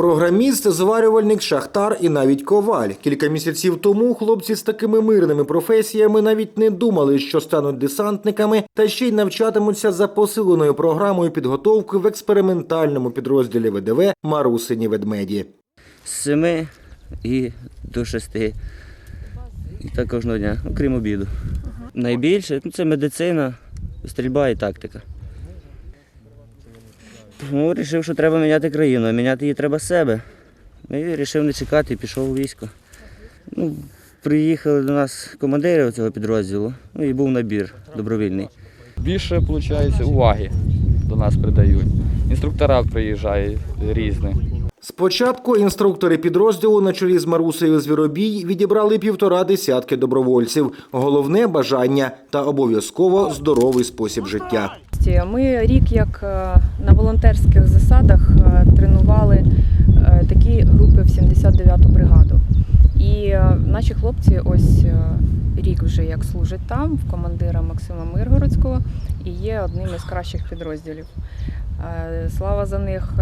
Програміст, зварювальник, шахтар і навіть коваль. Кілька місяців тому хлопці з такими мирними професіями навіть не думали, що стануть десантниками, та ще й навчатимуться за посиленою програмою підготовки в експериментальному підрозділі ВДВ Марусині ведмеді. з 7 і до 6. І так кожного дня, окрім обіду. Найбільше ну, це медицина, стрільба і тактика. Ну, вирішив, що треба міняти країну, а міняти її треба себе. Ну, І вирішив не чекати і пішов у військо. Ну, приїхали до нас командири цього підрозділу, ну і був набір добровільний. Більше виходить, уваги до нас придають. Інструктора приїжджають різні. Спочатку інструктори підрозділу на чолі з Марусею Звіробій відібрали півтора десятки добровольців. Головне бажання та обов'язково здоровий спосіб життя. Ми рік як е, на волонтерських засадах е, тренували е, такі групи в 79-ту бригаду. І наші хлопці ось рік вже як служать там, в командира Максима Миргородського, і є одним із кращих підрозділів. Слава за них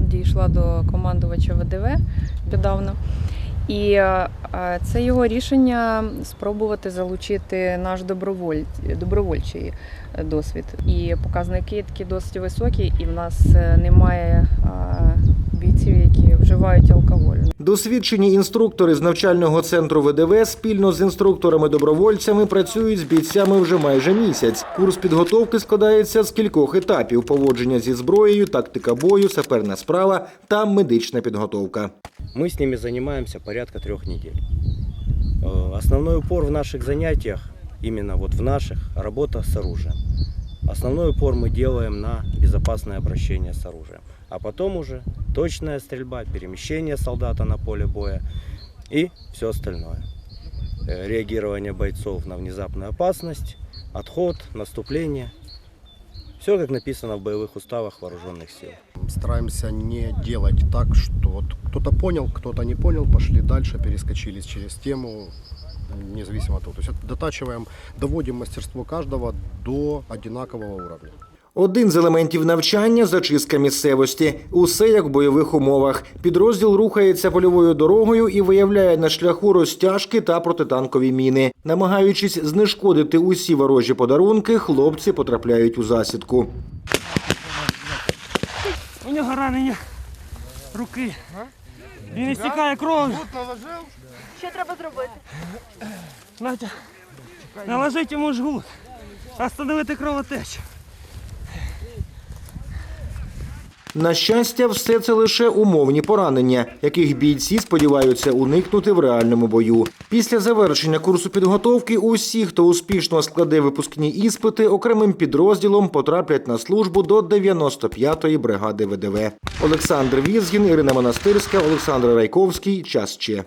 дійшла до командувача ВДВ недавно. І е, це його рішення спробувати залучити наш доброволь, добровольчий досвід. І показники такі досить високі, і в нас е, немає е, бійців, які вживають алкоголь. Досвідчені інструктори з навчального центру ВДВ спільно з інструкторами-добровольцями працюють з бійцями вже майже місяць. Курс підготовки складається з кількох етапів: поводження зі зброєю, тактика бою, саперна справа та медична підготовка. Мы с ними занимаемся порядка трех недель. Э, Основной упор в наших занятиях, именно вот в наших, работа с оружием. Основной упор мы делаем на безопасное обращение с оружием. А потом уже точная стрельба, перемещение солдата на поле боя и все остальное. Э, Реагирование бойцов на внезапную опасность, отход, наступление. Все как написано в боевых уставах вооруженных сил. Стараемся не делать так, что вот кто-то понял, кто-то не понял, пошли дальше, перескочили через тему, независимо от того. То есть это дотачиваем, доводим мастерство каждого до одинакового уровня. Один з елементів навчання зачистка місцевості. Усе як в бойових умовах. Підрозділ рухається польовою дорогою і виявляє на шляху розтяжки та протитанкові міни. Намагаючись знешкодити усі ворожі подарунки, хлопці потрапляють у засідку. У нього ранення руки. Він істікає кров'ю. Що треба зробити? Надя, наложить йому жгут. Остановити кровотечу. На щастя, все це лише умовні поранення, яких бійці сподіваються уникнути в реальному бою. Після завершення курсу підготовки усі, хто успішно складе випускні іспити, окремим підрозділом потраплять на службу до 95-ї бригади ВДВ. Олександр Візгін, Ірина Монастирська, Олександр Райковський. Час ще.